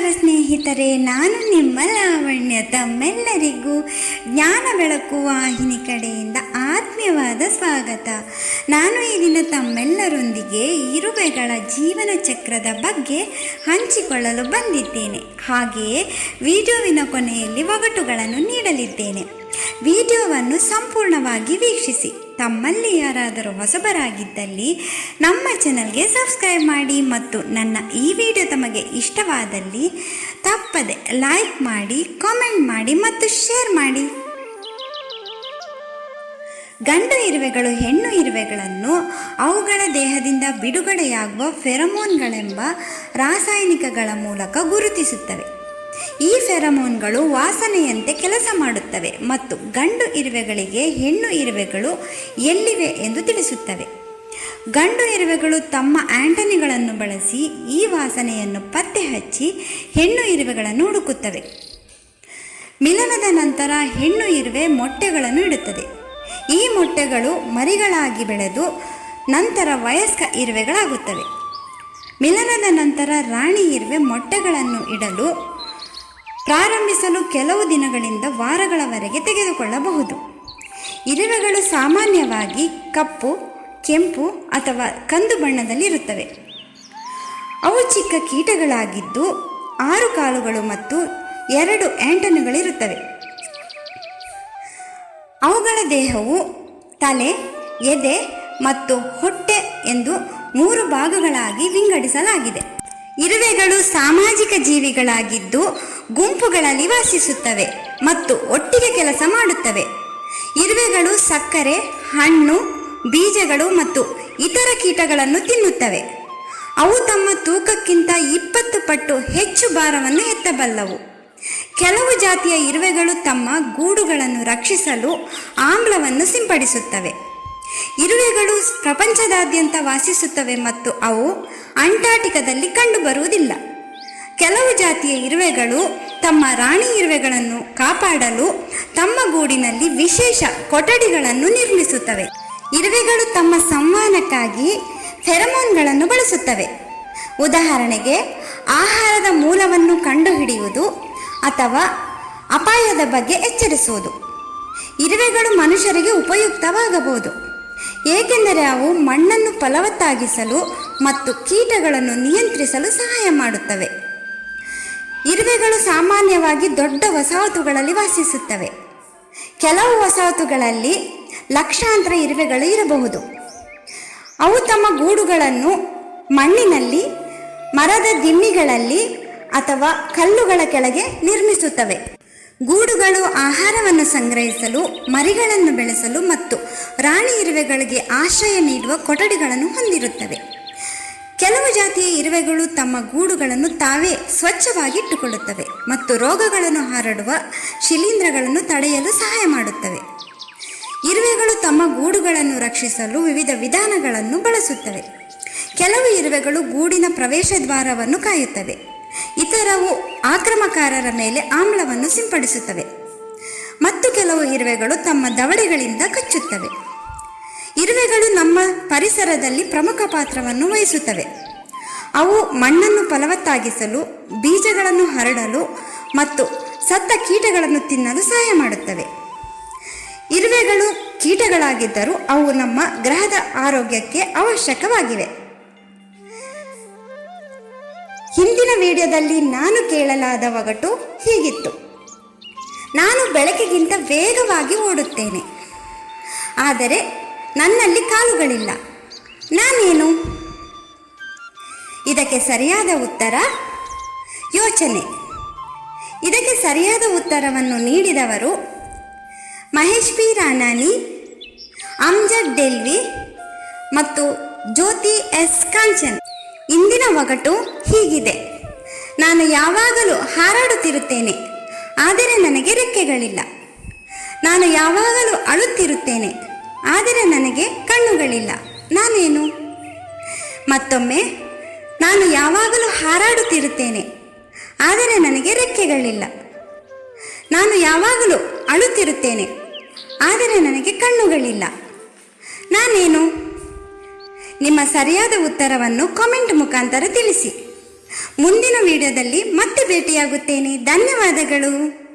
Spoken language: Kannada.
ನಮಸ್ಕಾರ ಸ್ನೇಹಿತರೆ, ನಾನು ನಿಮ್ಮ ಲಾವಣ್ಯ. ತಮ್ಮೆಲ್ಲರಿಗೂ ಜ್ಞಾನ ಬೆಳಕು ವಾಹಿನಿ ಕಡೆಯಿಂದ ಆತ್ಮೀಯವಾದ ಸ್ವಾಗತ. ನಾನು ಈ ದಿನ ತಮ್ಮೆಲ್ಲರೊಂದಿಗೆ ಇರುವೆಗಳ ಜೀವನ ಚಕ್ರದ ಬಗ್ಗೆ ಹಂಚಿಕೊಳ್ಳಲು ಬಂದಿದ್ದೇನೆ. ಹಾಗೆಯೇ ವಿಡಿಯೋವಿನ ಕೊನೆಯಲ್ಲಿ ಒಗಟುಗಳನ್ನು ನೀಡಲಿದ್ದೇನೆ. ವಿಡಿಯೋವನ್ನು ಸಂಪೂರ್ಣವಾಗಿ ವೀಕ್ಷಿಸಿ. ತಮ್ಮಲ್ಲಿ ಯಾರಾದರೂ ಹೊಸಬರಾಗಿದ್ದಲ್ಲಿ ನಮ್ಮ ಚಾನಲ್ಗೆ ಸಬ್ಸ್ಕ್ರೈಬ್ ಮಾಡಿ ಮತ್ತು ನನ್ನ ಈ ವಿಡಿಯೋ ತಮಗೆ ಇಷ್ಟವಾದಲ್ಲಿ ತಪ್ಪದೆ ಲೈಕ್ ಮಾಡಿ, ಕಾಮೆಂಟ್ ಮಾಡಿ ಮತ್ತು ಶೇರ್ ಮಾಡಿ. ಗಂಡು ಇರುವೆಗಳು, ಹೆಣ್ಣು ಇರುವೆಗಳನ್ನು ಅವುಗಳ ದೇಹದಿಂದ ಬಿಡುಗಡೆಯಾಗುವ ಫೆರಮೋನ್ಗಳೆಂಬ ರಾಸಾಯನಿಕಗಳ ಮೂಲಕ ಗುರುತಿಸುತ್ತವೆ. ಈ ಫೆರಮೋನ್ಗಳು ವಾಸನೆಯಂತೆ ಕೆಲಸ ಮಾಡುತ್ತವೆ ಮತ್ತು ಗಂಡು ಇರುವೆಗಳಿಗೆ ಹೆಣ್ಣು ಇರುವೆಗಳು ಎಲ್ಲಿವೆ ಎಂದು ತಿಳಿಸುತ್ತವೆ. ಗಂಡು ಇರುವೆಗಳು ತಮ್ಮ ಆಂಟನಿಗಳನ್ನು ಬಳಸಿ ಈ ವಾಸನೆಯನ್ನು ಪತ್ತೆ ಹಚ್ಚಿ ಹೆಣ್ಣು ಇರುವೆಗಳನ್ನು ಹುಡುಕುತ್ತವೆ. ಮಿಲನದ ನಂತರ ಹೆಣ್ಣು ಇರುವೆ ಮೊಟ್ಟೆಗಳನ್ನು ಇಡುತ್ತದೆ. ಈ ಮೊಟ್ಟೆಗಳು ಮರಿಗಳಾಗಿ ಬೆಳೆದು ನಂತರ ವಯಸ್ಕ ಇರುವೆಗಳಾಗುತ್ತವೆ. ಮಿಲನದ ನಂತರ ರಾಣಿ ಇರುವೆ ಮೊಟ್ಟೆಗಳನ್ನು ಇಡಲು ಪ್ರಾರಂಭಿಸಲು ಕೆಲವು ದಿನಗಳಿಂದ ವಾರಗಳವರೆಗೆ ತೆಗೆದುಕೊಳ್ಳಬಹುದು. ಇರುವೆಗಳು ಸಾಮಾನ್ಯವಾಗಿ ಕಪ್ಪು, ಕೆಂಪು ಅಥವಾ ಕಂದು ಬಣ್ಣದಲ್ಲಿರುತ್ತವೆ. ಅವು ಚಿಕ್ಕ ಕೀಟಗಳಾಗಿದ್ದು ಆರು ಕಾಲುಗಳು ಮತ್ತು ಎರಡು ಆಂಟನುಗಳಿರುತ್ತವೆ ಅವುಗಳ ದೇಹವು ತಲೆ, ಎದೆ ಮತ್ತು ಹೊಟ್ಟೆ ಎಂದು ಮೂರು ಭಾಗಗಳಾಗಿ ವಿಂಗಡಿಸಲಾಗಿದೆ. ಇರುವೆಗಳು ಸಾಮಾಜಿಕ ಜೀವಿಗಳಾಗಿದ್ದು ಗುಂಪುಗಳಲ್ಲಿ ವಾಸಿಸುತ್ತವೆ ಮತ್ತು ಒಟ್ಟಿಗೆ ಕೆಲಸ ಮಾಡುತ್ತವೆ. ಇರುವೆಗಳು ಸಕ್ಕರೆ, ಹಣ್ಣು, ಬೀಜಗಳು ಮತ್ತು ಇತರ ಕೀಟಗಳನ್ನು ತಿನ್ನುತ್ತವೆ. ಅವು ತಮ್ಮ ತೂಕಕ್ಕಿಂತ ಇಪ್ಪತ್ತು ಪಟ್ಟು ಹೆಚ್ಚು ಭಾರವನ್ನು ಎತ್ತಬಲ್ಲವು. ಕೆಲವು ಜಾತಿಯ ಇರುವೆಗಳು ತಮ್ಮ ಗೂಡುಗಳನ್ನು ರಕ್ಷಿಸಲು ಆಮ್ಲವನ್ನು ಸಿಂಪಡಿಸುತ್ತವೆ. ಇರುವೆಗಳು ಪ್ರಪಂಚದಾದ್ಯಂತ ವಾಸಿಸುತ್ತವೆ ಮತ್ತು ಅವು ಅಂಟಾರ್ಟಿಕದಲ್ಲಿ ಕಂಡುಬರುವುದಿಲ್ಲ. ಕೆಲವು ಜಾತಿಯ ಇರುವೆಗಳು ತಮ್ಮ ರಾಣಿ ಇರುವೆಗಳನ್ನು ಕಾಪಾಡಲು ತಮ್ಮ ಗೂಡಿನಲ್ಲಿ ವಿಶೇಷ ಕೊಠಡಿಗಳನ್ನು ನಿರ್ಮಿಸುತ್ತವೆ. ಇರುವೆಗಳು ತಮ್ಮ ಸಂವಹನಕ್ಕಾಗಿ ಫೆರಮೋನ್ಗಳನ್ನು ಬಳಸುತ್ತವೆ. ಉದಾಹರಣೆಗೆ, ಆಹಾರದ ಮೂಲವನ್ನು ಕಂಡುಹಿಡಿಯುವುದು ಅಥವಾ ಅಪಾಯದ ಬಗ್ಗೆ ಎಚ್ಚರಿಸುವುದು. ಇರುವೆಗಳು ಮನುಷ್ಯರಿಗೆ ಉಪಯುಕ್ತವಾಗಬಹುದು. ಏಕೆಂದರೆ ಅವು ಮಣ್ಣನ್ನು ಫಲವತ್ತಾಗಿಸಲು ಮತ್ತು ಕೀಟಗಳನ್ನು ನಿಯಂತ್ರಿಸಲು ಸಹಾಯ ಮಾಡುತ್ತವೆ. ಇರುವೆಗಳು ಸಾಮಾನ್ಯವಾಗಿ ದೊಡ್ಡ ವಸಾಹತುಗಳಲ್ಲಿ ವಾಸಿಸುತ್ತವೆ. ಕೆಲವು ವಸಾಹತುಗಳಲ್ಲಿ ಲಕ್ಷಾಂತರ ಇರುವೆಗಳು ಇರಬಹುದು. ಅವು ತಮ್ಮ ಗೂಡುಗಳನ್ನು ಮಣ್ಣಿನಲ್ಲಿ, ಮರದ ದಿಮ್ಮಿಗಳಲ್ಲಿ ಅಥವಾ ಕಲ್ಲುಗಳ ಕೆಳಗೆ ನಿರ್ಮಿಸುತ್ತವೆ. ಗೂಡುಗಳು ಆಹಾರವನ್ನು ಸಂಗ್ರಹಿಸಲು, ಮರಿಗಳನ್ನು ಬೆಳೆಸಲು ಮತ್ತು ರಾಣಿ ಇರುವೆಗಳಿಗೆ ಆಶ್ರಯ ನೀಡುವ ಕೊಠಡಿಗಳನ್ನು ಹೊಂದಿರುತ್ತವೆ. ಕೆಲವು ಜಾತಿಯ ಇರುವೆಗಳು ತಮ್ಮ ಗೂಡುಗಳನ್ನು ತಾವೇ ಸ್ವಚ್ಛವಾಗಿ ಇಟ್ಟುಕೊಳ್ಳುತ್ತವೆ ಮತ್ತು ರೋಗಗಳನ್ನು ಹರಡುವ ಶಿಲೀಂಧ್ರಗಳನ್ನು ತಡೆಯಲು ಸಹಾಯ ಮಾಡುತ್ತವೆ. ಇರುವೆಗಳು ತಮ್ಮ ಗೂಡುಗಳನ್ನು ರಕ್ಷಿಸಲು ವಿವಿಧ ವಿಧಾನಗಳನ್ನು ಬಳಸುತ್ತವೆ. ಕೆಲವು ಇರುವೆಗಳು ಗೂಡಿನ ಪ್ರವೇಶ ದ್ವಾರವನ್ನು ಕಾಯುತ್ತವೆ. ಇತರವು ಆಕ್ರಮಕಾರರ ಮೇಲೆ ಆಮ್ಲವನ್ನು ಸಿಂಪಡಿಸುತ್ತವೆ. ಮತ್ತು ಕೆಲವು ಇರುವೆಗಳು ತಮ್ಮ ದವಡೆಗಳಿಂದ ಕಚ್ಚುತ್ತವೆ. ಇರುವೆಗಳು ನಮ್ಮ ಪರಿಸರದಲ್ಲಿ ಪ್ರಮುಖ ಪಾತ್ರವನ್ನು ವಹಿಸುತ್ತವೆ. ಅವು ಮಣ್ಣನ್ನು ಫಲವತ್ತಾಗಿಸಲು, ಬೀಜಗಳನ್ನು ಹರಡಲು ಮತ್ತು ಸತ್ತ ಕೀಟಗಳನ್ನು ತಿನ್ನಲು ಸಹಾಯ ಮಾಡುತ್ತವೆ. ಇರುವೆಗಳು ಕೀಟಗಳಾಗಿದ್ದರೂ ಅವು ನಮ್ಮ ಗ್ರಹದ ಆರೋಗ್ಯಕ್ಕೆ ಅವಶ್ಯಕವಾಗಿವೆ. ಹಿಂದಿನ ವಿಡಿಯೋದಲ್ಲಿ ನಾನು ಕೇಳಲಾದ ಒಗಟು ಹೀಗಿತ್ತು. ನಾನು ಬೆಳಕಿಗಿಂತ ವೇಗವಾಗಿ ಓಡುತ್ತೇನೆ. ಆದರೆ ನನ್ನಲ್ಲಿ ಕಾಲುಗಳಿಲ್ಲ. ನಾನೇನು? ಇದಕ್ಕೆ ಸರಿಯಾದ ಉತ್ತರ, ಯೋಚನೆ. ಇದಕ್ಕೆ ಸರಿಯಾದ ಉತ್ತರವನ್ನು ನೀಡಿದವರು ಮಹೇಶ್ ಪಿ ರಾನಾನಿ ಅಮ್ಜದ್ ಡೆಲ್ವಿ ಮತ್ತು ಜ್ಯೋತಿ ಎಸ್ ಕಾಂಚನ್. ಇಂದಿನ ಒಗಟು ಹೀಗಿದೆ. ನಾನು ಯಾವಾಗಲೂ ಹಾರಾಡುತ್ತಿರುತ್ತೇನೆ, ಆದರೆ ನನಗೆ ರೆಕ್ಕೆಗಳಿಲ್ಲ. ನಾನು ಯಾವಾಗಲೂ ಅಳುತ್ತಿರುತ್ತೇನೆ. ಆದರೆ ನನಗೆ ಕಣ್ಣುಗಳಿಲ್ಲ. ನಾನೇನು? ಮತ್ತೊಮ್ಮೆ, ನಾನು ಯಾವಾಗಲೂ ಹಾರಾಡುತ್ತಿರುತ್ತೇನೆ, ಆದರೆ ನನಗೆ ರೆಕ್ಕೆಗಳಿಲ್ಲ. ನಾನು ಯಾವಾಗಲೂ ಅಳುತ್ತಿರುತ್ತೇನೆ, ಆದರೆ ನನಗೆ ಕಣ್ಣುಗಳಿಲ್ಲ. ನಾನೇನು? ನಿಮ್ಮ ಸರಿಯಾದ ಉತ್ತರವನ್ನು ಕಾಮೆಂಟ್ ಮುಖಾಂತರ ತಿಳಿಸಿ. ಮುಂದಿನ ವಿಡಿಯೋದಲ್ಲಿ ಮತ್ತೆ ಭೇಟಿಯಾಗುತ್ತೇನೆ. ಧನ್ಯವಾದಗಳು.